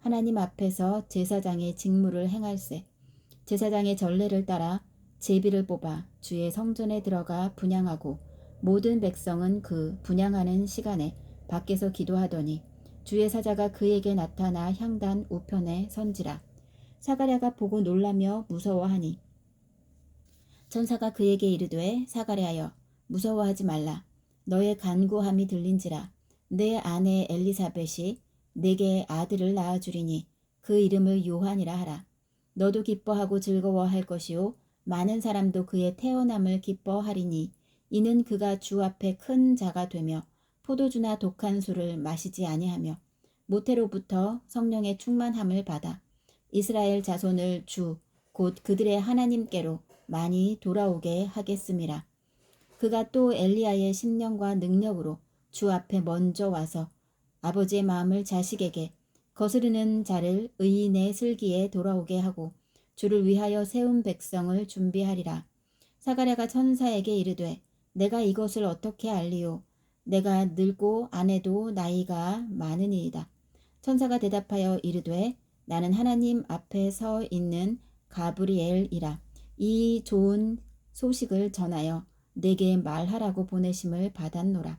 하나님 앞에서 제사장의 직무를 행할세. 제사장의 전례를 따라 제비를 뽑아 주의 성전에 들어가 분양하고 모든 백성은 그 분양하는 시간에 밖에서 기도하더니 주의 사자가 그에게 나타나 향단 우편에 선지라. 사가랴가 보고 놀라며 무서워하니 천사가 그에게 이르되 사가랴여 무서워하지 말라. 너의 간구함이 들린지라. 내 아내 엘리사벳이 내게 아들을 낳아주리니 그 이름을 요한이라 하라. 너도 기뻐하고 즐거워할 것이요 많은 사람도 그의 태어남을 기뻐하리니 이는 그가 주 앞에 큰 자가 되며 포도주나 독한 술을 마시지 아니하며 모태로부터 성령의 충만함을 받아 이스라엘 자손을 주 곧 그들의 하나님께로 많이 돌아오게 하겠음이라. 그가 또 엘리야의 심령과 능력으로 주 앞에 먼저 와서 아버지의 마음을 자식에게 거스르는 자를 의인의 슬기에 돌아오게 하고 주를 위하여 세운 백성을 준비하리라. 사가랴가 천사에게 이르되 내가 이것을 어떻게 알리오? 내가 늙고 아내도 나이가 많으니이다. 천사가 대답하여 이르되 나는 하나님 앞에 서 있는 가브리엘이라. 이 좋은 소식을 전하여 내게 말하라고 보내심을 받았노라.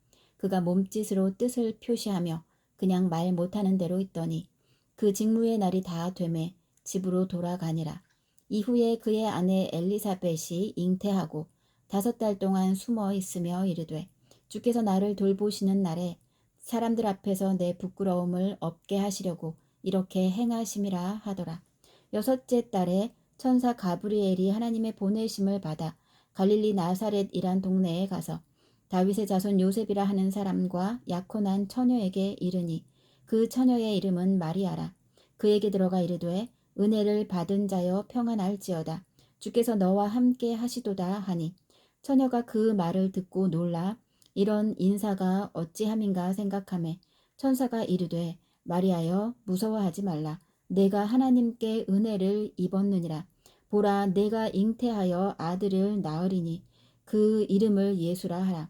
그가 몸짓으로 뜻을 표시하며 그냥 말 못하는 대로 있더니 그 직무의 날이 다 되매 집으로 돌아가니라. 이후에 그의 아내 엘리사벳이 잉태하고 다섯 달 동안 숨어 있으며 이르되 주께서 나를 돌보시는 날에 사람들 앞에서 내 부끄러움을 없게 하시려고 이렇게 행하심이라 하더라. 여섯째 달에 천사 가브리엘이 하나님의 보내심을 받아 갈릴리 나사렛이란 동네에 가서 다윗의 자손 요셉이라 하는 사람과 약혼한 처녀에게 이르니 그 처녀의 이름은 마리아라. 그에게 들어가 이르되 은혜를 받은 자여 평안할지어다. 주께서 너와 함께 하시도다 하니 처녀가 그 말을 듣고 놀라 이런 인사가 어찌함인가 생각하매 천사가 이르되 마리아여 무서워하지 말라. 내가 하나님께 은혜를 입었느니라. 보라 내가 잉태하여 아들을 낳으리니 그 이름을 예수라 하라.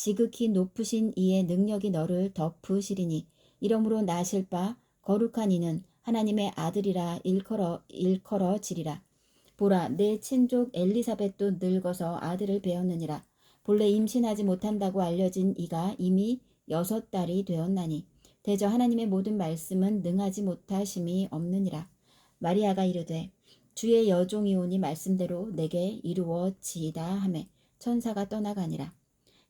지극히 높으신 이의 능력이 너를 덮으시리니 이러므로 나실 바 거룩한 이는 하나님의 아들이라 일컬어 일컬어지리라. 보라 내 친족 엘리사벳도 늙어서 아들을 배웠느니라. 본래 임신하지 못한다고 알려진 이가 이미 여섯 달이 되었나니 대저 하나님의 모든 말씀은 능하지 못하심이 없느니라. 마리아가 이르되 주의 여종이오니 말씀대로 내게 이루어지이다 하매 천사가 떠나가니라.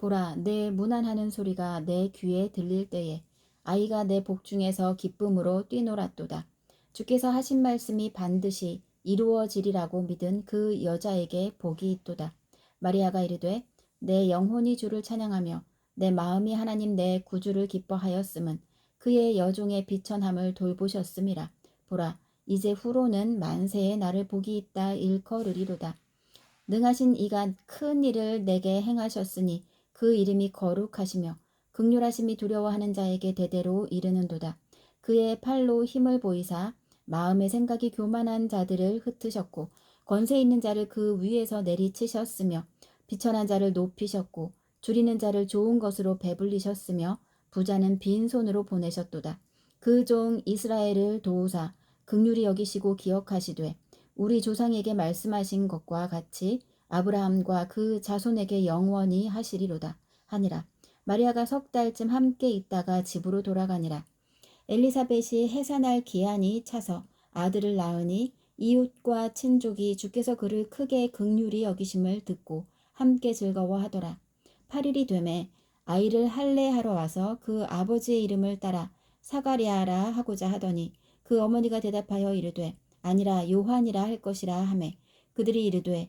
보라, 내 문안하는 소리가 내 귀에 들릴 때에 아이가 내 복중에서 기쁨으로 뛰놀았도다. 주께서 하신 말씀이 반드시 이루어지리라고 믿은 그 여자에게 복이 있도다. 마리아가 이르되 내 영혼이 주를 찬양하며 내 마음이 하나님 내 구주를 기뻐하였음은 그의 여종의 비천함을 돌보셨음이라. 보라, 이제 후로는 만세에 나를 복이 있다 일컬으리로다. 능하신 이가 큰 일을 내게 행하셨으니 그 이름이 거룩하시며 극률하심이 두려워하는 자에게 대대로 이르는도다. 그의 팔로 힘을 보이사 마음의 생각이 교만한 자들을 흩으셨고 권세 있는 자를 그 위에서 내리치셨으며 비천한 자를 높이셨고 줄이는 자를 좋은 것으로 배불리셨으며 부자는 빈손으로 보내셨도다. 그 종 이스라엘을 도우사 극률이 여기시고 기억하시되 우리 조상에게 말씀하신 것과 같이 아브라함과 그 자손에게 영원히 하시리로다 하니라. 마리아가 석 달쯤 함께 있다가 집으로 돌아가니라. 엘리사벳이 해산할 기한이 차서 아들을 낳으니 이웃과 친족이 주께서 그를 크게 극률이 여기심을 듣고 함께 즐거워하더라. 8일이 되매 아이를 할례하러 와서 그 아버지의 이름을 따라 사가리아라 하고자 하더니 그 어머니가 대답하여 이르되 아니라 요한이라 할 것이라 하매 그들이 이르되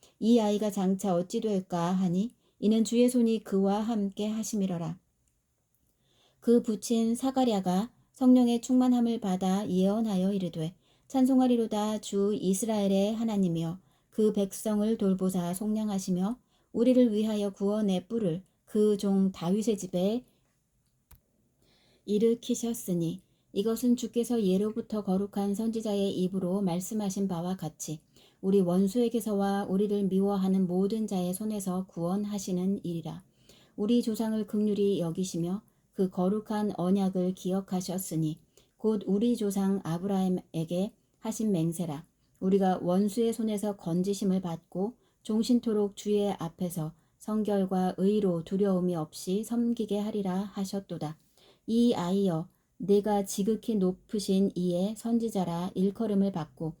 이 아이가 장차 어찌 될까 하니 이는 주의 손이 그와 함께 하심이러라. 그 부친 사가랴가 성령의 충만함을 받아 예언하여 이르되 찬송하리로다 주 이스라엘의 하나님이여 그 백성을 돌보사 속량하시며 우리를 위하여 구원의 뿔을 그 종 다윗의 집에 일으키셨으니 이것은 주께서 예로부터 거룩한 선지자의 입으로 말씀하신 바와 같이 우리 원수에게서와 우리를 미워하는 모든 자의 손에서 구원하시는 일이라. 우리 조상을 극률이 여기시며 그 거룩한 언약을 기억하셨으니 곧 우리 조상 아브라함에게 하신 맹세라. 우리가 원수의 손에서 건지심을 받고 종신토록 주의 앞에서 성결과 의로 두려움이 없이 섬기게 하리라 하셨도다. 이 아이여 내가 지극히 높으신 이의 선지자라 일컬음을 받고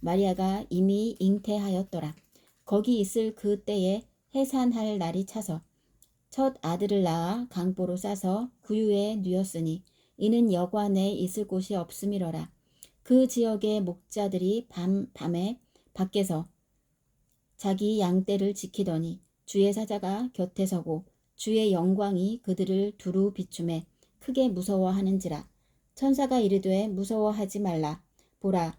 마리아가 이미 잉태하였더라. 거기 있을 그 때에 해산할 날이 차서 첫 아들을 낳아 강보로 싸서 구유에 누였으니 이는 여관에 있을 곳이 없음이러라. 그 지역의 목자들이 밤, 밤에 밖에서 자기 양떼를 지키더니 주의 사자가 곁에 서고 주의 영광이 그들을 두루 비춤해 크게 무서워하는지라. 천사가 이르되 무서워하지 말라. 보라,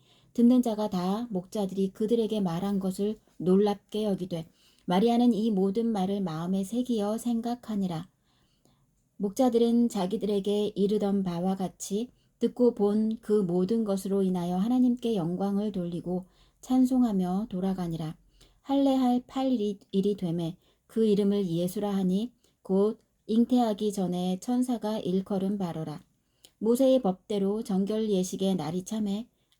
듣는 자가 다 목자들이 그들에게 말한 것을 놀랍게 여기되 마리아는 이 모든 말을 마음에 새기어 생각하니라. 목자들은 자기들에게 이르던 바와 같이 듣고 본 그 모든 것으로 인하여 하나님께 영광을 돌리고 찬송하며 돌아가니라. 할례할 8일이 되매 그 이름을 예수라 하니 곧 잉태하기 전에 천사가 일컬은 바로라. 모세의 법대로 정결 예식의 날이 참해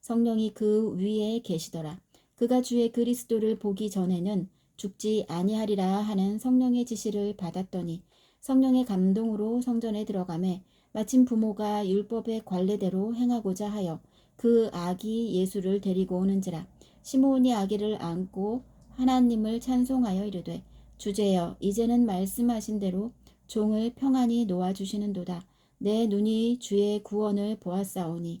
성령이 그 위에 계시더라. 그가 주의 그리스도를 보기 전에는 죽지 아니하리라 하는 성령의 지시를 받았더니 성령의 감동으로 성전에 들어가매 마침 부모가 율법의 관례대로 행하고자 하여 그 아기 예수를 데리고 오는지라 시므온이 아기를 안고 하나님을 찬송하여 이르되 주제여 이제는 말씀하신 대로 종을 평안히 놓아 주시는도다 내 눈이 주의 구원을 보았사오니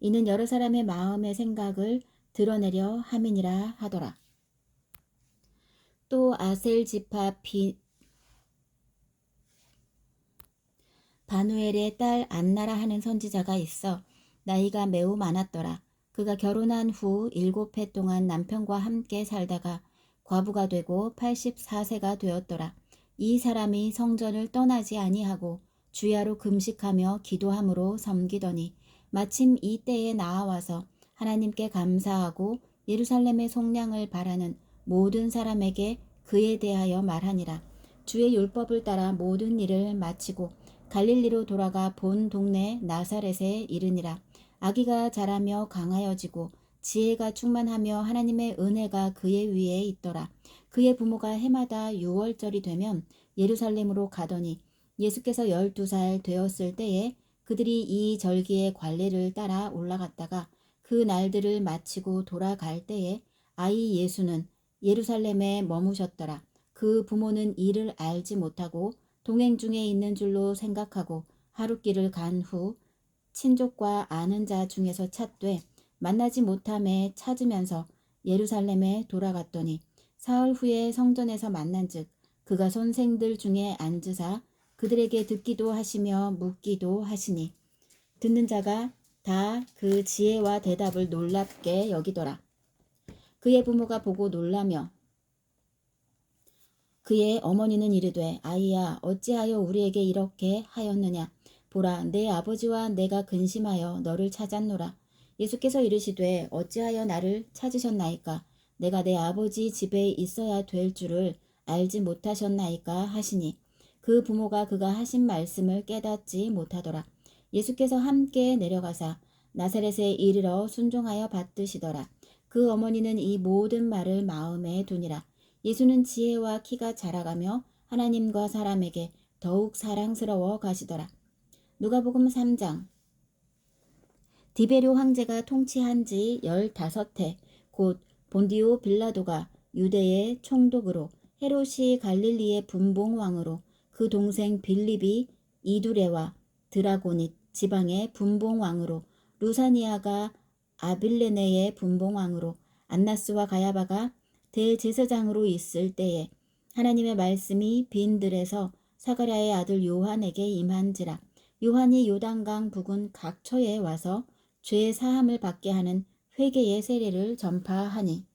이는 여러 사람의 마음의 생각을 드러내려 함이니라 하더라. 또 아셀 지파 비 바누엘의 딸 안나라 하는 선지자가 있어 나이가 매우 많았더라. 그가 결혼한 후 일곱 해 동안 남편과 함께 살다가 과부가 되고 84세가 되었더라. 이 사람이 성전을 떠나지 아니하고 주야로 금식하며 기도함으로 섬기더니 마침 이 때에 나아와서 하나님께 감사하고 예루살렘의 속량을 바라는 모든 사람에게 그에 대하여 말하니라. 주의 율법을 따라 모든 일을 마치고 갈릴리로 돌아가 본 동네 나사렛에 이르니라. 아기가 자라며 강하여지고 지혜가 충만하며 하나님의 은혜가 그의 위에 있더라. 그의 부모가 해마다 6월절이 되면 예루살렘으로 가더니 예수께서 열두 살 되었을 때에 그들이 이 절기의 관례를 따라 올라갔다가 그 날들을 마치고 돌아갈 때에 아이 예수는 예루살렘에 머무셨더라. 그 부모는 이를 알지 못하고 동행 중에 있는 줄로 생각하고 하룻길을 간 후 친족과 아는 자 중에서 찾되 만나지 못함에 찾으면서 예루살렘에 돌아갔더니 사흘 후에 성전에서 만난즉 그가 선생들 중에 앉으사 그들에게 듣기도 하시며 묻기도 하시니 듣는 자가 다 그 지혜와 대답을 놀랍게 여기더라. 그의 부모가 보고 놀라며 그의 어머니는 이르되 아이야 어찌하여 우리에게 이렇게 하였느냐? 보라 내 아버지와 내가 근심하여 너를 찾았노라. 예수께서 이르시되 어찌하여 나를 찾으셨나이까? 내가 내 아버지 집에 있어야 될 줄을 알지 못하셨나이까 하시니 그 부모가 그가 하신 말씀을 깨닫지 못하더라. 예수께서 함께 내려가사 나사렛에 이르러 순종하여 받드시더라. 그 어머니는 이 모든 말을 마음에 두니라. 예수는 지혜와 키가 자라가며 하나님과 사람에게 더욱 사랑스러워 가시더라. 누가복음 3장. 디베료 황제가 통치한 지 15해 곧 본디오 빌라도가 유대의 총독으로 헤롯이 갈릴리의 분봉왕으로 그 동생 빌립이 이두레와 드라고닛 지방의 분봉왕으로 루사니아가 아빌레네의 분봉왕으로 안나스와 가야바가 대제사장으로 있을 때에 하나님의 말씀이 빈들에서 사가랴의 아들 요한에게 임한지라 요한이 요단강 북은 각처에 와서 죄 사함을 받게 하는 회개의 세례를 전파하니.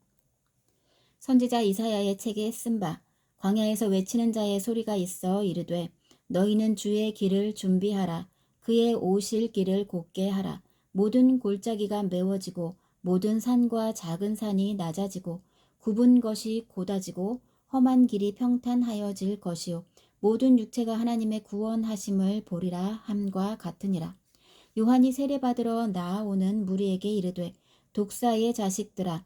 선지자 이사야의 책에 쓴 바 광야에서 외치는 자의 소리가 있어 이르되 너희는 주의 길을 준비하라. 그의 오실 길을 곧게 하라. 모든 골짜기가 메워지고 모든 산과 작은 산이 낮아지고 굽은 것이 곧아지고 험한 길이 평탄하여질 것이요. 모든 육체가 하나님의 구원하심을 보리라 함과 같으니라. 요한이 세례받으러 나아오는 무리에게 이르되 독사의 자식들아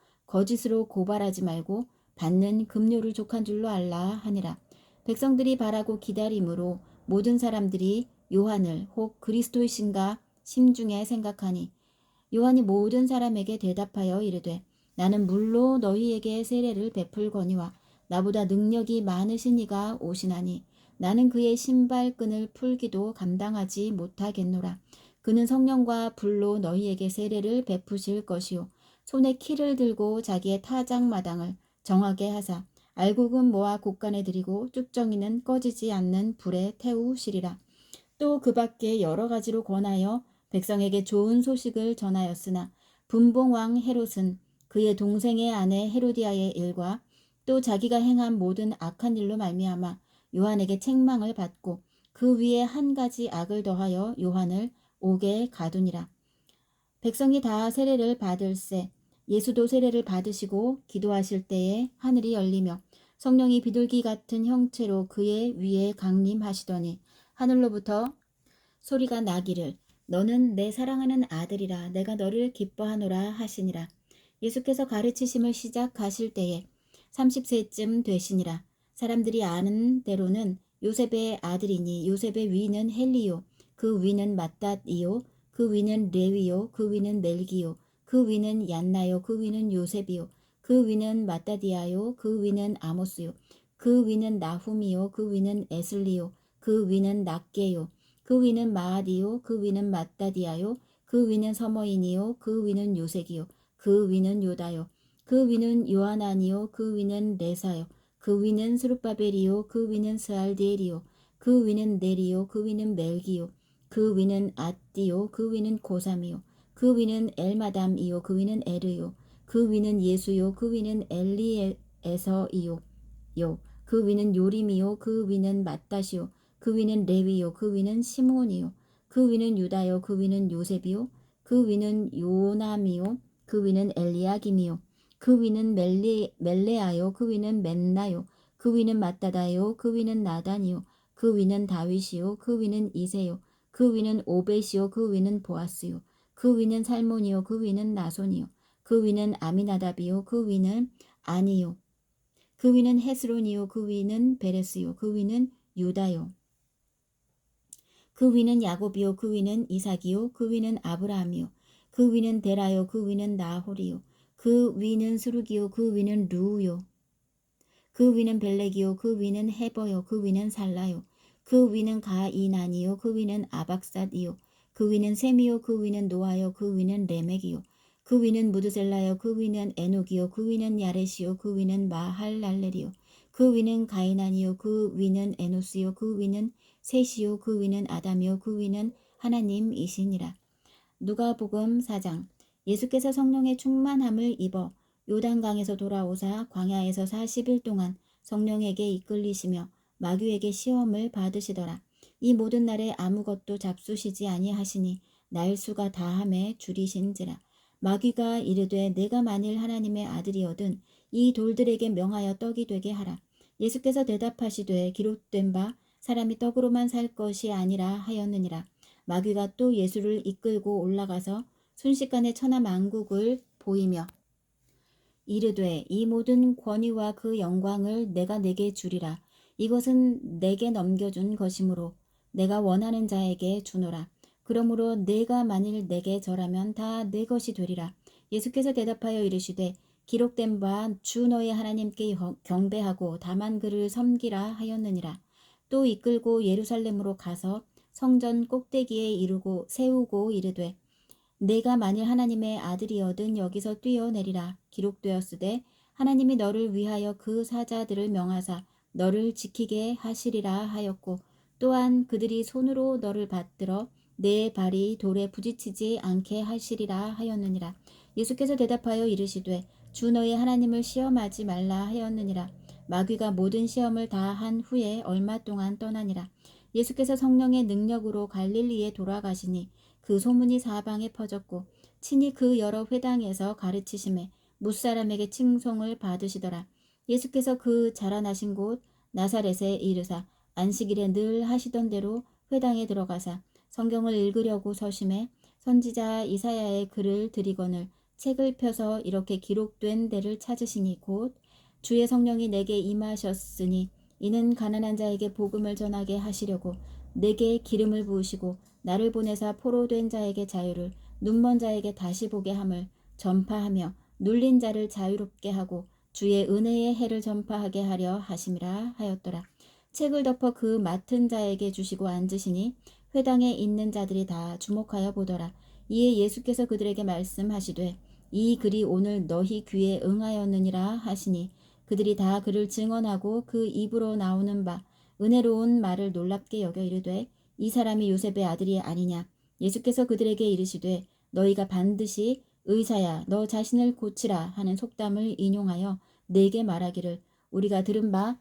거짓으로 고발하지 말고 받는 급료를 족한 줄로 알라 하니라. 백성들이 바라고 기다림으로 모든 사람들이 요한을 혹 그리스도이신가 심중에 생각하니 요한이 모든 사람에게 대답하여 이르되 나는 물로 너희에게 세례를 베풀거니와 나보다 능력이 많으신 이가 오시나니 나는 그의 신발끈을 풀기도 감당하지 못하겠노라. 그는 성령과 불로 너희에게 세례를 베푸실 것이요 손에 키를 들고 자기의 타작 마당을 정하게 하사 알곡은 모아 곡간에 들이고 쭉정이는 꺼지지 않는 불에 태우시리라. 또 그 밖에 여러 가지로 권하여 백성에게 좋은 소식을 전하였으나 분봉왕 헤롯은 그의 동생의 아내 헤로디아의 일과 또 자기가 행한 모든 악한 일로 말미암아 요한에게 책망을 받고 그 위에 한 가지 악을 더하여 요한을 옥에 가두니라. 백성이 다 세례를 받을세 예수도 세례를 받으시고 기도하실 때에 하늘이 열리며 성령이 비둘기 같은 형체로 그의 위에 강림하시더니 하늘로부터 소리가 나기를 너는 내 사랑하는 아들이라 내가 너를 기뻐하노라 하시니라. 예수께서 가르치심을 시작하실 때에 30세쯤 되시니라. 사람들이 아는 대로는 요셉의 아들이니 요셉의 위는 헬리요 그 위는 마따이요 그 위는 레위요 그 위는 멜기요 그 위는 얀나요 그 위는 요셉이요 그 위는 마따디아요 그 위는 아모스요 그 위는 나훔이요 그 위는 에슬리요 그 위는 낫게요 그 위는 마아디요 그 위는 마따디아요 그 위는 서머인이요 그 위는 요색이요 그 위는 요다요 그 위는 요하나니요 그 위는 레사요 그 위는 스룹바벨이요 그 위는 스알디엘이요 그 위는 네리요 그 위는 멜기요 그 위는 아띠요 그 위는 고삼이요 그 위는 엘마담이요 그 위는 에르요 그 위는 예수요 그 위는 엘리에서이요 요 그 위는 요림이요 그 위는 마따시요 그 위는 레위요 그 위는 시몬이요 그 위는 유다요 그 위는 요셉이요 그 위는 요남이요 그 위는 엘리야김이요 그 위는 멜리, 멜레아요 그 위는 맨나요 그 위는 마따다요 그 위는 나단이요 그 위는 다윗이요 그 위는 이세요 그 위는 오벳이요 그 위는 보아스요 그 위는 살몬이요 그 위는 나손이요 그 위는 아미나답이요 그 위는 아니요 그 위는 헤스론이요 그 위는 베레스요 그 위는 유다요 그 위는 야곱이요 그 위는 이삭이요 그 위는 아브라함이요 그 위는 데라요 그 위는 나홀이요 그 위는 스루기요 그 위는 루요 그 위는 벨렉이요 그 위는 헤버요 그 위는 살라요 그 위는 가이난이요 그 위는 아박삿이요 그 위는 셈이요 그 위는 노아요 그 위는 레멕이요 그 위는 무드셀라요 그 위는 에녹이요 그 위는 야렛이요 그 위는 마할랄렐이요 그 위는 가이난이요 그 위는 에노스요 그 위는 셋이요 그 위는 아담이요 그 위는 하나님이시니라 누가복음 4장 예수께서 성령의 충만함을 입어 요단강에서 돌아오사 광야에서 40일 동안 성령에게 이끌리시며 마귀에게 시험을 받으시더라. 이 모든 날에 아무것도 잡수시지 아니하시니 날수가 다함에 줄이신지라. 마귀가 이르되 내가 만일 하나님의 아들이거든 이 돌들에게 명하여 떡이 되게 하라. 예수께서 대답하시되 기록된 바 사람이 떡으로만 살 것이 아니라 하였느니라. 마귀가 또 예수를 이끌고 올라가서 순식간에 천하 만국을 보이며 이르되 이 모든 권위와 그 영광을 내가 내게 주리라. 이것은 내게 넘겨준 것이므로 내가 원하는 자에게 주노라. 그러므로 내가 만일 내게 절하면 다 내 것이 되리라. 예수께서 대답하여 이르시되 기록된 바 주 너의 하나님께 경배하고 다만 그를 섬기라 하였느니라. 또 이끌고 예루살렘으로 가서 성전 꼭대기에 이르고 세우고 이르되 내가 만일 하나님의 아들이어든 여기서 뛰어내리라 기록되었으되 하나님이 너를 위하여 그 사자들을 명하사 너를 지키게 하시리라 하였고 또한 그들이 손으로 너를 받들어 내 발이 돌에 부딪히지 않게 하시리라 하였느니라. 예수께서 대답하여 이르시되 주 너의 하나님을 시험하지 말라 하였느니라. 마귀가 모든 시험을 다 한 후에 얼마 동안 떠나니라. 예수께서 성령의 능력으로 갈릴리에 돌아가시니 그 소문이 사방에 퍼졌고 친히 그 여러 회당에서 가르치심에 무사람에게 칭송을 받으시더라. 예수께서 그 자라나신 곳 나사렛에 이르사 안식일에 늘 하시던 대로 회당에 들어가사 성경을 읽으려고 서심해 선지자 이사야의 글을 드리거늘 책을 펴서 이렇게 기록된 데를 찾으시니 곧 주의 성령이 내게 임하셨으니 이는 가난한 자에게 복음을 전하게 하시려고 내게 기름을 부으시고 나를 보내사 포로된 자에게 자유를 눈먼 자에게 다시 보게 함을 전파하며 눌린 자를 자유롭게 하고 주의 은혜의 해를 전파하게 하려 하심이라 하였더라. 책을 덮어 그 맡은 자에게 주시고 앉으시니 회당에 있는 자들이 다 주목하여 보더라. 이에 예수께서 그들에게 말씀하시되 이 글이 오늘 너희 귀에 응하였느니라 하시니 그들이 다 그를 증언하고 그 입으로 나오는 바 은혜로운 말을 놀랍게 여겨 이르되 이 사람이 요셉의 아들이 아니냐 예수께서 그들에게 이르시되 너희가 반드시 의사야 너 자신을 고치라 하는 속담을 인용하여 내게 말하기를 우리가 들은 바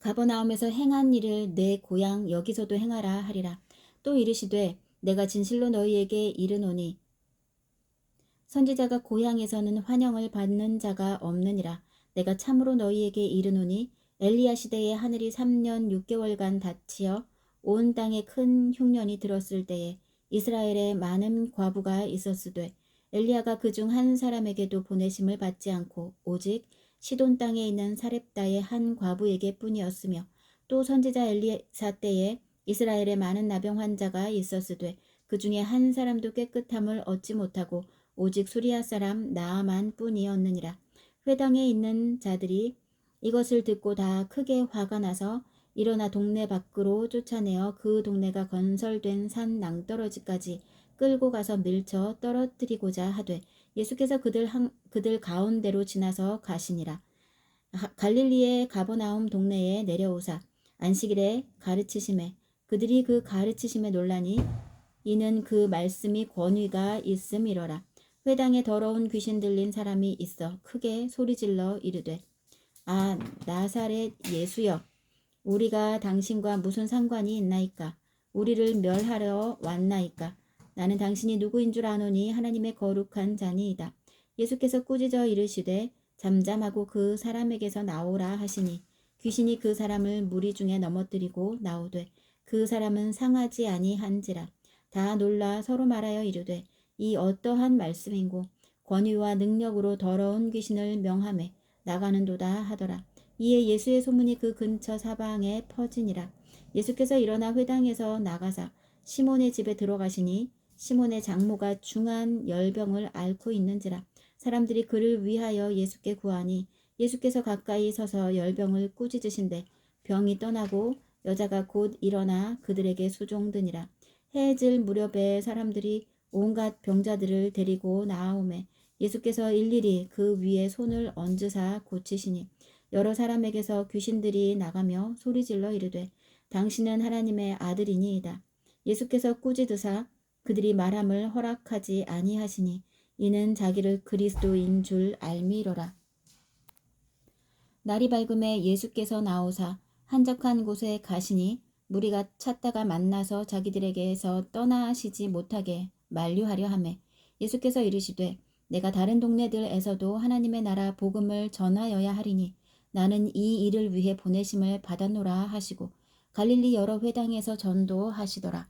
가버나움에서 행한 일을 내 고향 여기서도 행하라 하리라. 또 이르시되 내가 진실로 너희에게 이르노니 선지자가 고향에서는 환영을 받는 자가 없느니라. 내가 참으로 너희에게 이르노니 엘리야 시대에 하늘이 3년 6개월간 닫히어 온 땅에 큰 흉년이 들었을 때에 이스라엘에 많은 과부가 있었으되 엘리야가 그 중 한 사람에게도 보내심을 받지 않고 오직 시돈 땅에 있는 사렙다의 한 과부에게 뿐이었으며 또 선지자 엘리사 때에 이스라엘에 많은 나병 환자가 있었으되 그 중에 한 사람도 깨끗함을 얻지 못하고 오직 수리아 사람 나아만 뿐이었느니라. 회당에 있는 자들이 이것을 듣고 다 크게 화가 나서 일어나 동네 밖으로 쫓아내어 그 동네가 건설된 산 낭떠러지까지 끌고 가서 밀쳐 떨어뜨리고자 하되 예수께서 그들 한, 그들 가운데로 지나서 가시니라. 갈릴리의 가버나움 동네에 내려오사 안식일에 가르치심에 그들이 그 가르치심에 놀라니 이는 그 말씀이 권위가 있음이러라. 회당에 더러운 귀신 들린 사람이 있어 크게 소리질러 이르되 아 나사렛 예수여 우리가 당신과 무슨 상관이 있나이까? 우리를 멸하러 왔나이까? 나는 당신이 누구인 줄 아노니 하나님의 거룩한 자니이다. 예수께서 꾸짖어 이르시되 잠잠하고 그 사람에게서 나오라 하시니 귀신이 그 사람을 무리 중에 넘어뜨리고 나오되 그 사람은 상하지 아니한지라. 다 놀라 서로 말하여 이르되 이 어떠한 말씀인고? 권위와 능력으로 더러운 귀신을 명함에 나가는도다 하더라. 이에 예수의 소문이 그 근처 사방에 퍼지니라. 예수께서 일어나 회당에서 나가사 시몬의 집에 들어가시니 시몬의 장모가 중한 열병을 앓고 있는지라 사람들이 그를 위하여 예수께 구하니 예수께서 가까이 서서 열병을 꾸짖으신데 병이 떠나고 여자가 곧 일어나 그들에게 수종드니라 해질 무렵에 사람들이 온갖 병자들을 데리고 나아오매 예수께서 일일이 그 위에 손을 얹으사 고치시니 여러 사람에게서 귀신들이 나가며 소리질러 이르되 당신은 하나님의 아들이니이다. 예수께서 꾸짖으사 그들이 말함을 허락하지 아니하시니 이는 자기를 그리스도인 줄 알미로라. 날이 밝음에 예수께서 나오사 한적한 곳에 가시니 무리가 찾다가 만나서 자기들에게서 떠나시지 못하게 만류하려 하매 예수께서 이르시되 내가 다른 동네들에서도 하나님의 나라 복음을 전하여야 하리니 나는 이 일을 위해 보내심을 받았노라 하시고 갈릴리 여러 회당에서 전도하시더라.